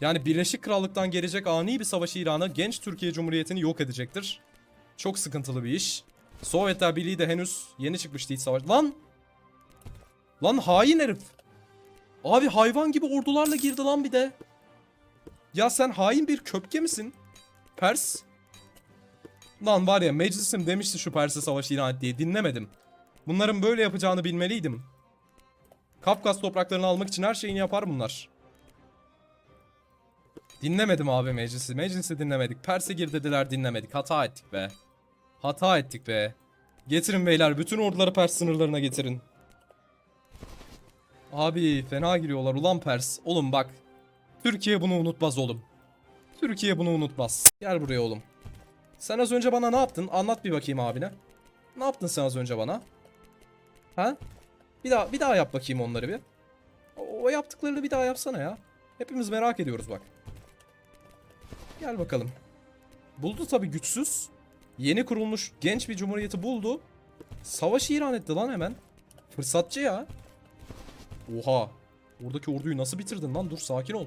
Yani Birleşik Krallık'tan gelecek ani bir savaş İran'a genç Türkiye Cumhuriyeti'ni yok edecektir. Çok sıkıntılı bir iş. Sovyetler Birliği de henüz yeni çıkmış değil savaş. Lan! Lan hain herif. Abi hayvan gibi ordularla girdi lan bir de. Ya sen hain bir köpke misin? Pers? Lan var ya meclisim demişti şu Pers'e savaş ilan et diye dinlemedim. Bunların böyle yapacağını bilmeliydim. Kafkas topraklarını almak için her şeyini yapar bunlar. Dinlemedim abi meclisi. Meclisi dinlemedik. Pers'e gir dediler dinlemedik. Hata ettik be. Hata ettik be. Getirin beyler. Bütün orduları Pers sınırlarına getirin. Abi fena giriyorlar ulan Pers. Oğlum bak. Türkiye bunu unutmaz oğlum. Türkiye bunu unutmaz. Gel buraya oğlum. Sen az önce bana ne yaptın? Anlat bir bakayım abine. Ne yaptın sen az önce bana? Ha? Bir daha bir daha yap bakayım onları bir. O, o yaptıklarını bir daha yapsana ya. Hepimiz merak ediyoruz bak. Gel bakalım. Buldu tabi güçsüz. Yeni kurulmuş genç bir cumhuriyeti buldu. Savaşı ilan etti lan hemen. Fırsatçı ya. Oha. Oradaki orduyu nasıl bitirdin lan? Dur sakin ol.